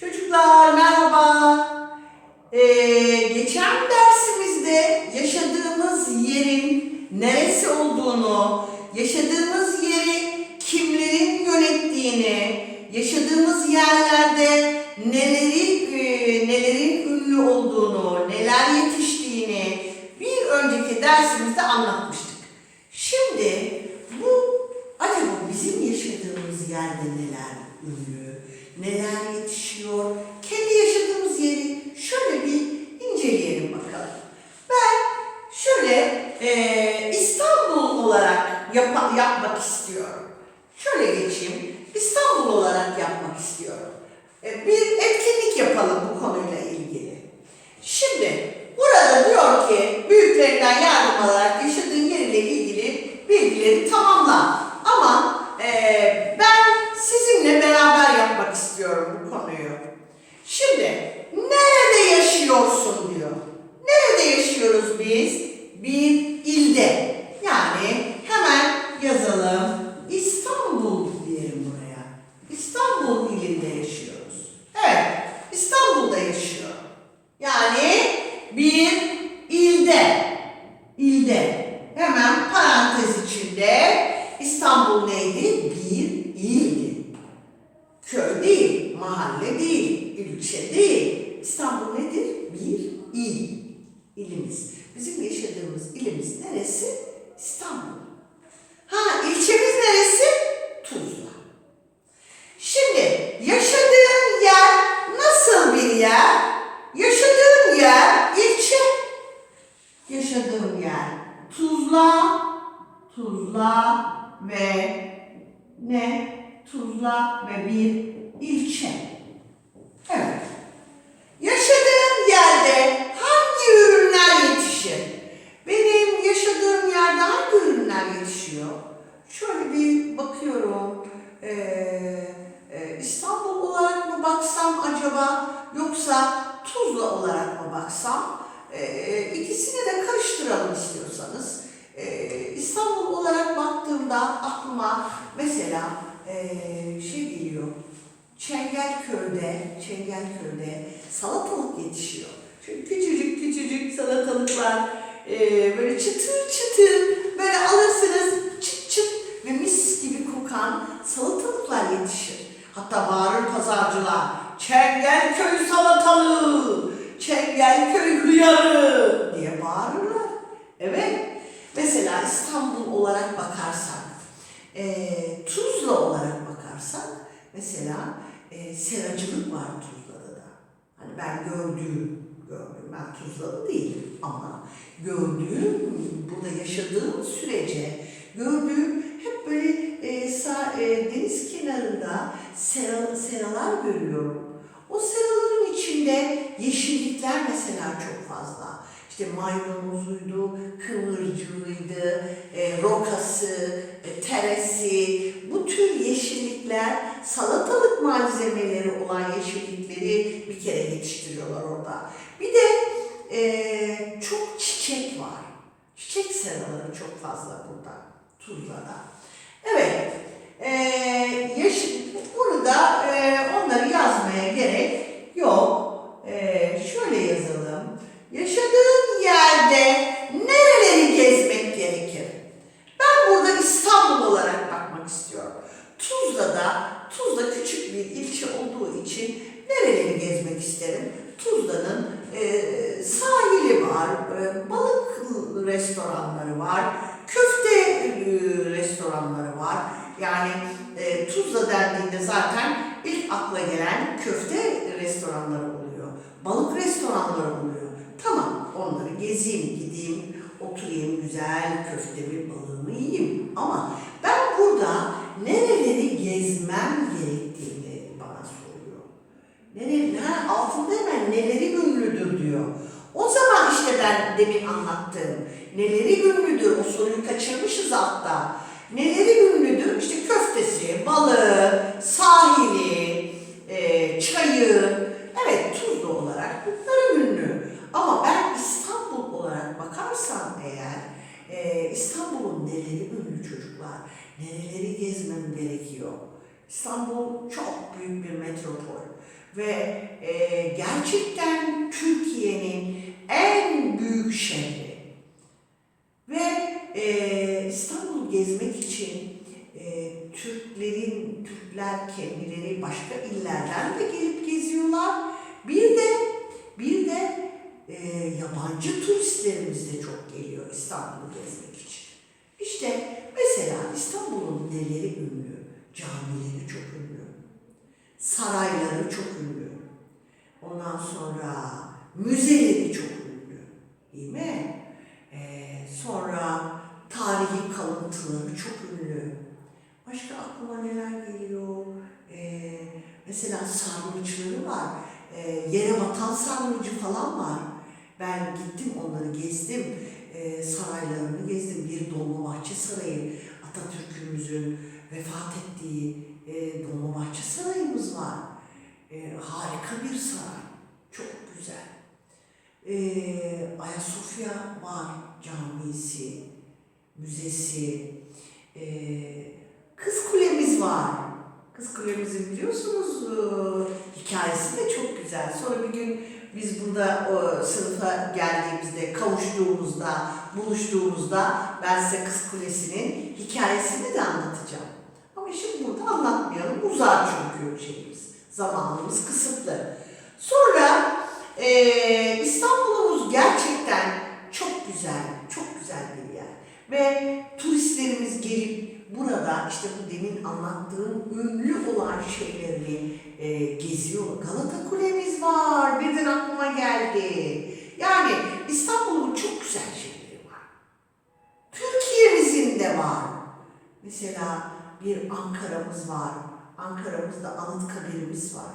Çocuklar merhaba. Ee, geçen dersimizde yaşadığımız yerin neresi olduğunu, yaşadığımız yeri kimlerin yönettiğini, yaşadığımız yerlerde neleri e, nelerin ünlü olduğunu, neler yetiştiğini bir önceki dersimizde anlatmıştık. Şimdi bu acaba bizim yaşadığımız yerde neler ünlü, neler yetişiyor, kendi yaşadığımız yeri şöyle bir inceleyelim bakalım. Ben şöyle e, İstanbul yapa- yapmak istiyorum. Şöyle geçeyim. İstanbul olarak yapmak istiyorum. E, bir etkinlik yapalım bu konuyla ilgili. Şimdi burada diyor ki büyüklerinden yardım alarak yaşadığın yer ile ilgili bilgileri tamamla. Ama e, ben sizinle beraber yapmak istiyorum bu konuyu. Şimdi nerede yaşıyorsun diyor. Nerede yaşıyoruz biz? Bir ilde. Yani hemen ve ne? Tuzla ve bir ilçe. Evet. Yaşadığım yerde hangi ürünler yetişir? Benim yaşadığım yerde hangi ürünler yetişiyor? Şöyle bir bakıyorum. Ee, e, İstanbul olarak mı baksam acaba yoksa Tuzla olarak mı baksam? Ee, ikisini de karıştıralım istiyorsanız. Ee, İstanbul baktığımda aklıma mesela ee, şey geliyor. Çengelköy'de, Çengelköy'de salatalık yetişiyor. Şöyle küçücük küçücük salatalıklar ee, böyle çıtır çıtır böyle alırsınız çıt çıt ve mis gibi kokan salatalıklar yetişir. Hatta bağırır pazarcılar Çengelköy salatalığı, Çengelköy hıyarı diye bağırırlar. Evet. Mesela İstanbul olarak bakarsak, e, Tuzla olarak bakarsak mesela e, seracılık var Tuzla'da da. Hani ben gördüğüm, gördüm ben Tuzlalı değilim ama gördüğüm, burada yaşadığım sürece gördüğüm hep böyle e, sağ, e, deniz kenarında sera, seralar görüyorum. O seraların içinde yeşillikler mesela çok fazla. İşte maydanozuydu, kıvırcığıydı, e, rokası, e, teresi, bu tür yeşillikler, salatalık malzemeleri olan yeşillikleri bir kere yetiştiriyorlar orada. Bir de e, çok çiçek var. Çiçek seraları çok fazla burada, Tuzla'da. Evet, e, yeşil, burada e, onları yazmaya gerek yok. E, şöyle yazalım. Yaşadığın yerde nereleri gezmek gerekir? Ben burada İstanbul olarak bakmak istiyorum. Tuzla'da, Tuzla küçük bir ilçe olduğu için nereleri gezmek isterim? Tuzla'nın e, sahili var, e, balık restoranları var, köfte e, restoranları var. Yani e, Tuzla dendiğinde zaten ilk akla gelen köfte restoranları oluyor. Balık restoranları oluyor. Tamam onları gezeyim, gideyim, oturayım, güzel köftemi, balığımı yiyeyim. Ama ben burada nereleri gezmem gerektiğini bana soruyor. Neleri, ha, altında hemen neleri ünlüdür diyor. O zaman işte ben demin anlattığım neleri ünlüdür o soruyu kaçırmışız altta. Neleri ünlüdür? İşte köftesi, balığı, sahili, e, çayı. Evet Tuzla olarak bunlar ünlü. Ama ben İstanbul olarak bakarsam eğer e, İstanbul'un neleri ünlü çocuklar, nereleri gezmem gerekiyor. İstanbul çok büyük bir metropol. ve e, gerçekten Türkiye'nin en büyük şehri. Ve e, İstanbul'u gezmek için e, Türklerin, Türkler kendileri başka illerden de gelip geziyorlar. Bir de bir de e, yabancı turistlerimiz de çok geliyor İstanbul'u gezmek için. İşte mesela İstanbul'un neleri ünlü? Camileri çok ünlü. Sarayları çok ünlü. Ondan sonra müzeleri çok ünlü. Değil mi? Ee, sonra tarihi kalıntıları çok ünlü. Başka aklıma neler geliyor? Ee, mesela sarnıçları var. Ee, yere batan sarnıcı falan var. Ben gittim onları gezdim. Ee, saraylarını gezdim. Bir Dolmabahçe Sarayı. Atatürk'ümüzün vefat ettiği e, Dolmabahçe Sarayımız var. E, harika bir saray. Çok güzel. E, Ayasofya var camisi, müzesi. E, Kız Kulemiz var. Kız Kulemizin biliyorsunuz e, hikayesi de çok güzel. Sonra bir gün biz burada o sınıfa geldiğimizde, kavuştuğumuzda, buluştuğumuzda ben size Kız Kulesi'nin hikayesini de anlatacağım. Ama şimdi burada anlatmayalım. Uzar çünkü şeyimiz. Zamanımız kısıtlı. Sonra eee, İstanbul'umuz gerçekten çok güzel, çok güzel bir yer. Ve turistlerimiz gelip burada işte bu demin anlattığım ünlü olan şeylerini eee, geziyor. Galata Kulemiz var. Birden aklıma geldi. Yani İstanbul'un çok güzel şeyleri var. Türkiye'mizin de var. Mesela bir Ankara'mız var. Ankara'mızda Anıtkabir'imiz var.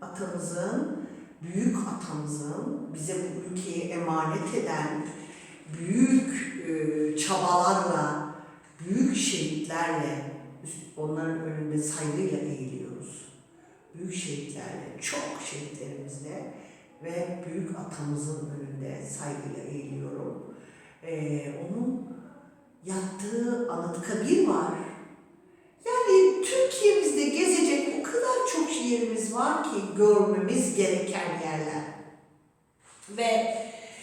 Atamızın, büyük atamızın bize bu ülkeyi emanet eden büyük e, çabalarla, büyük şehitlerle onların önünde saygıyla eğiliyoruz. Büyük şehitlerle, çok şehitlerimizle ve büyük atamızın önünde saygıyla eğiliyorum. E, onun yattığı Anıtkabir var. Yani Türkiye'mizde gezecek o kadar çok yerimiz var ki görmemiz gereken yerler. Ve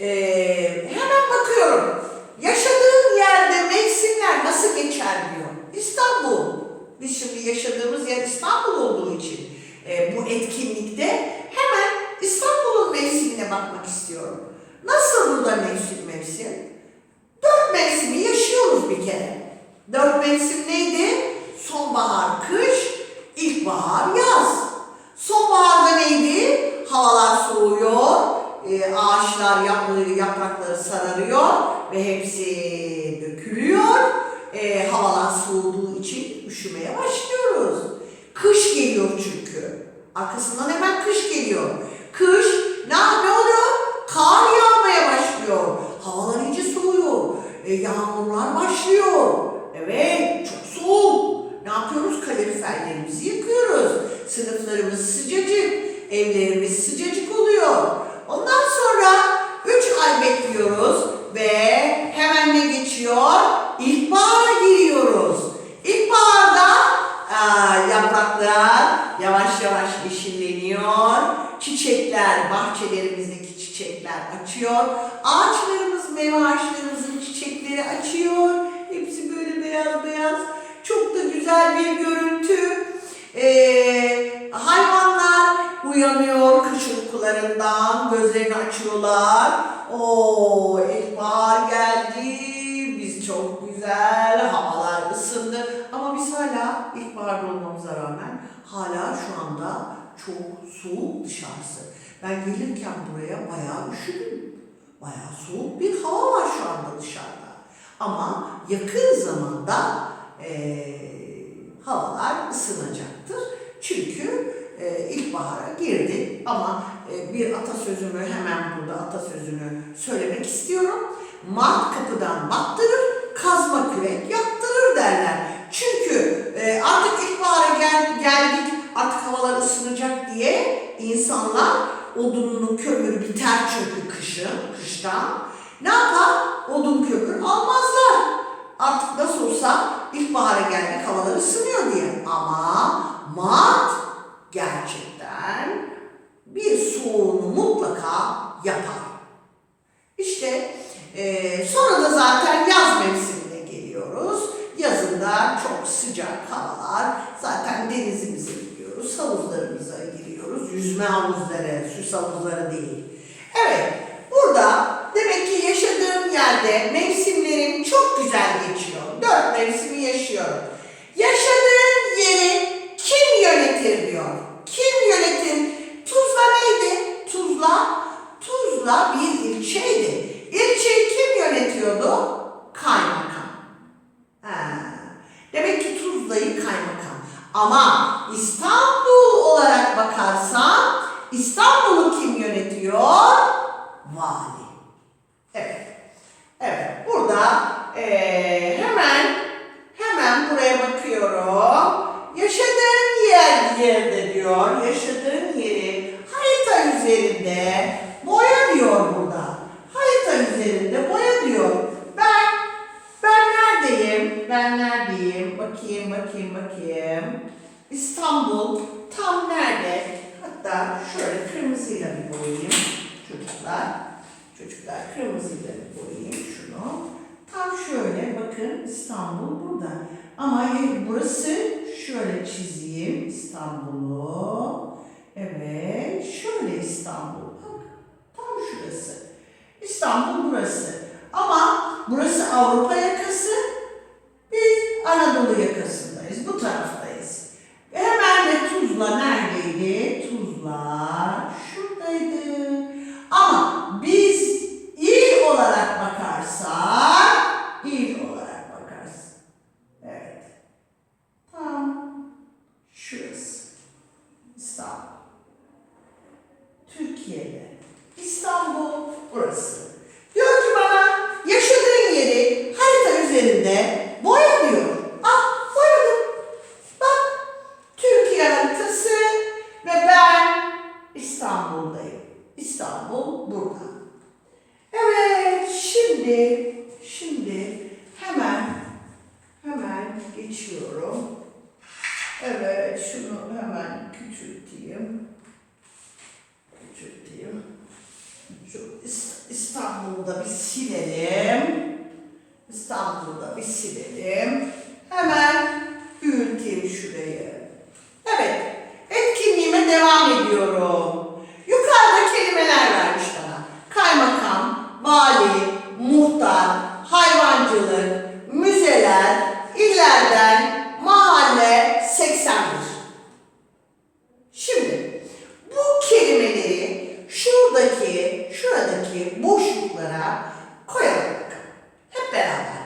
eee, hemen bakıyorum. Yaşadığım yerde mevsimler nasıl geçer diyor. İstanbul. Biz şimdi yaşadığımız yer İstanbul olduğu için eee, bu etkinlikte hemen İstanbul'un mevsimine bakmak istiyorum. Nasıl burada mevsim mevsim? Dört mevsimi yaşıyoruz bir kere. Dört mevsim neydi? Sonbahar, kış, ilkbahar, yaz. Sonbaharda neydi? Havalar soğuyor, e, ağaçlar yap- yaprakları sararıyor ve hepsi dökülüyor. E, havalar soğuduğu için üşümeye başlıyoruz. Kış geliyor çünkü. Arkasından hemen kış geliyor. Kış ne, oluyor? Kar yağmaya başlıyor. Havalar iyice soğuyor. E, yağmurlar başlıyor. Evet, çok soğuk. Ne yapıyoruz? Kaloriferlerimizi yakıyoruz. Sınıflarımız sıcacık, evlerimiz sıcacık oluyor. Ondan sonra 3 ay bekliyoruz ve hemen ne geçiyor? İlkbahara giriyoruz. İlkbaharda aa, yapraklar yavaş yavaş yeşilleniyor. Çiçekler, bahçelerimizdeki çiçekler açıyor. Ağaçlarımız, meyve ağaçlarımızın uyanıyor kış uykularından, gözlerini açıyorlar. Oo, ilkbahar geldi. Biz çok güzel, havalar ısındı. Ama biz hala ilkbaharda olmamıza rağmen hala şu anda çok soğuk dışarısı. Ben gelirken buraya bayağı üşüdüm. Bayağı soğuk bir hava var şu anda dışarıda. Ama yakın zamanda eee, havalar ısınacaktır. Çünkü eee, ilkbahara girdi. Ama eee, bir atasözümü hemen burada atasözünü söylemek istiyorum. Mart kapıdan baktırır, kazma kürek yaktırır derler. Çünkü eee, artık ilkbahara gel, geldik, artık havalar ısınacak diye insanlar odununu, kömürü biter çünkü kışın, kıştan. Ne yapar? Odun kömür almazlar. Artık nasıl olsa ilkbahara geldik havalar ısınıyor diye. Ama Mart gerçekten çoğunu mutlaka yapar. İşte eee, sonra da zaten yaz mevsimine geliyoruz. Yazında çok sıcak havalar. Zaten denizimize gidiyoruz, havuzlarımıza giriyoruz. Yüzme havuzları, süs havuzları değil. Evet, burada demek ki yaşadığım yerde mevsimlerim çok güzel geçiyor. Dört mevsimi yaşıyorum. Yaşadığın yeri kim yönetir diyor. Kim yönetir? Tuzla neydi? Tuzla, Tuzla bir ilçeydi. İlçeyi kim yönetiyordu? Kaymakam. Ha. Demek ki Tuzla'yı kaymakam. Ama İstanbul olarak bakarsan İstanbul'u kim yönetiyor? Vali. Evet. Evet. Burada eee, hemen hemen buraya bakıyorum. Yaşadığın yer yerde diyor. Yaşadığın yeri harita üzerinde boya diyor burada. Harita üzerinde boya diyor. Ben ben neredeyim? Ben neredeyim? Bakayım, bakayım, bakayım. İstanbul tam nerede? Hatta şöyle kırmızıyla bir boyayayım çocuklar. Çocuklar kırmızıyla bir boyayayım şunu. Tam şöyle bakın İstanbul burada. Ama burası şöyle çizeyim İstanbul'u. Evet şöyle İstanbul. Bak tam şurası. İstanbul burası. Ama burası Avrupa yakası. Biz Anadolu yakasındayız. Bu taraftayız. Ve hemen de Tuzla neredeydi? Tuzla şuradaydı. Ama biz il olarak bakarsak, il olarak bakarsak, evet, tam şurası, İstanbul. Türkiye'de, İstanbul burası. Diyor ki bana, yaşadığın yeri harita üzerinde boya diyor. Ah, boyadım. Bak, Türkiye haritası ve ben İstanbul'dayım. İstanbul burada. Evet, şimdi, şimdi hemen, hemen geçiyorum. Evet, şunu hemen küçülteyim. Küçülteyim. Şu İst- İstanbul'da bir silelim. İstanbul'da bir silelim. Hemen büyüteyim şurayı. Evet, etkinliğime devam ediyorum. Yukarıda kelimeler vermiş bana. Kaymakam, vali, muhtar, hayvancılık, müzeler, illerden, mahalle 81. Şimdi bu kelimeleri şuradaki, şuradaki boşluklara koyalım bakalım. Hep beraber.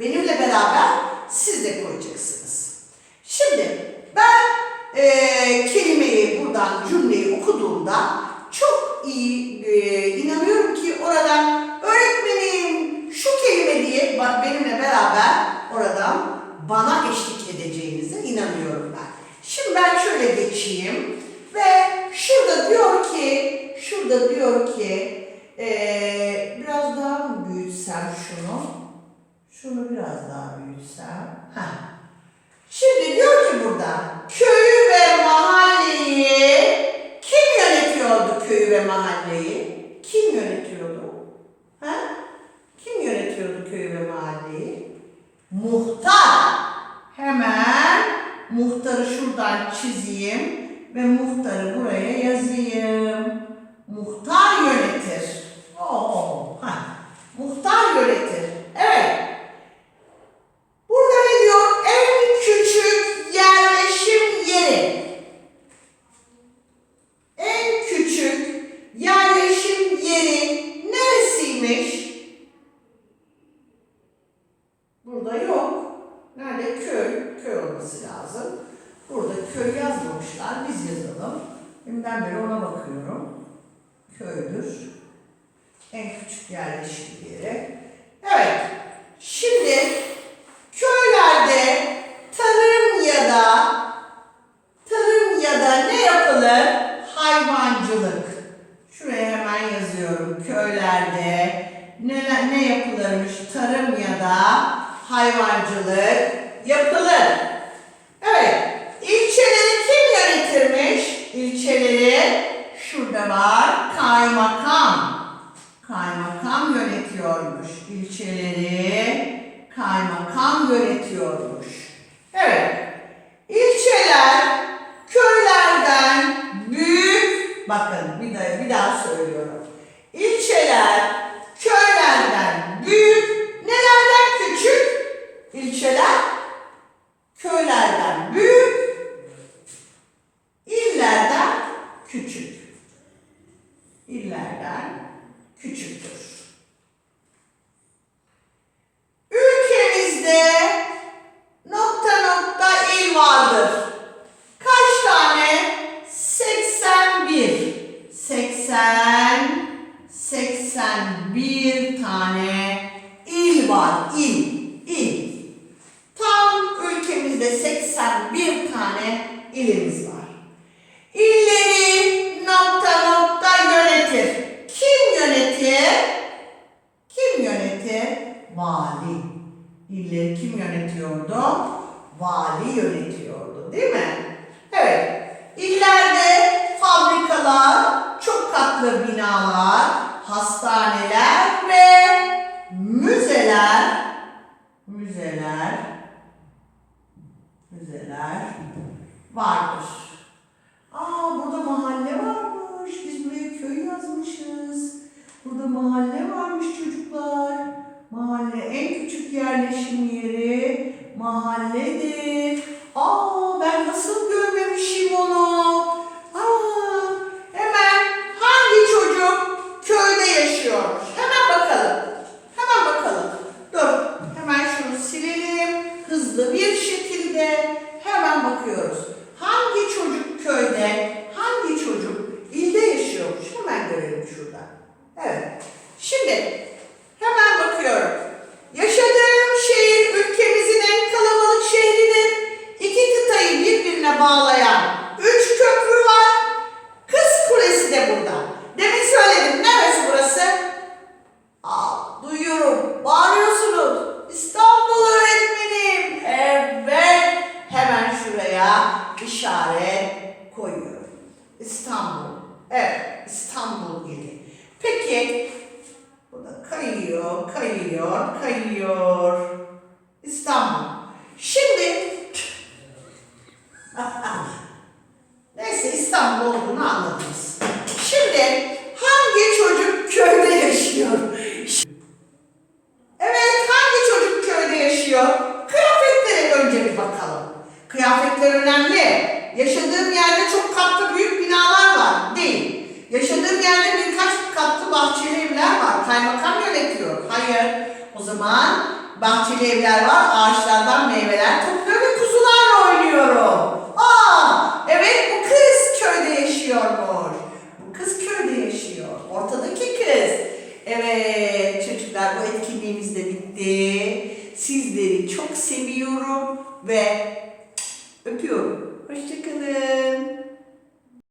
Benimle beraber siz de koyacaksınız. Şimdi ben eee, kelimeyi buradan cümleyi okuduğumda çok iyi eee, inanıyorum ki oradan öğretmenim şu kelime diye ba- benimle beraber oradan bana eşlik edeceğinize inanıyorum ben. Şimdi ben şöyle geçeyim ve şurada diyor ki şurada diyor ki eee, biraz daha mı büyütsem şunu? Şunu biraz daha büyütsem. Heh. Şimdi diyor ki burada köyü ve mahalleyi kim yönetiyordu köyü ve mahalleyi? Kim yönetiyordu? Ha? Kim yönetiyordu mahalleyi? Muhtar. Hemen muhtarı şuradan çizeyim ve muhtarı buraya yazayım. Muhtar yönetir. Oo, ha. Muhtar yönetir. Evet. Burada ne diyor? En küçük yerleşim yeri. En küçük yerleşim yeri neresiymiş? Burada yok. Nerede? Köy. Köy olması lazım. Burada köy yazmamışlar. Biz yazalım. Deminden beri ona bakıyorum. Köydür. En küçük yerleşim yeri. Evet. Şimdi köylerde tarım ya da tarım ya da ne yapılır? Hayvancılık. Şuraya hemen yazıyorum. Köylerde ne, ne yapılırmış? Tarım ya da hayvancılık var? Kaymakam. Kaymakam yönetiyormuş. İlçeleri kaymakam yönetiyormuş. Evet. İlçeler köylerden büyük bakın bir daha, bir daha söylüyorum. İlçeler yönetiyordu değil mi? Senhor. ettikleri önemli. Yaşadığım yerde çok katlı büyük binalar var. Değil. Yaşadığım yerde birkaç katlı bahçeli evler var. Kaymakam yönetiyor. Hayır. O zaman bahçeli evler var. Ağaçlardan meyveler topluyor ve kuzularla oynuyorum. Aa, evet bu kız köyde yaşıyormuş. Bu kız köyde yaşıyor. Ortadaki kız. Evet çocuklar bu etkinliğimiz de bitti. Sizleri çok seviyorum ve Öpüyorum. Hoşçakalın.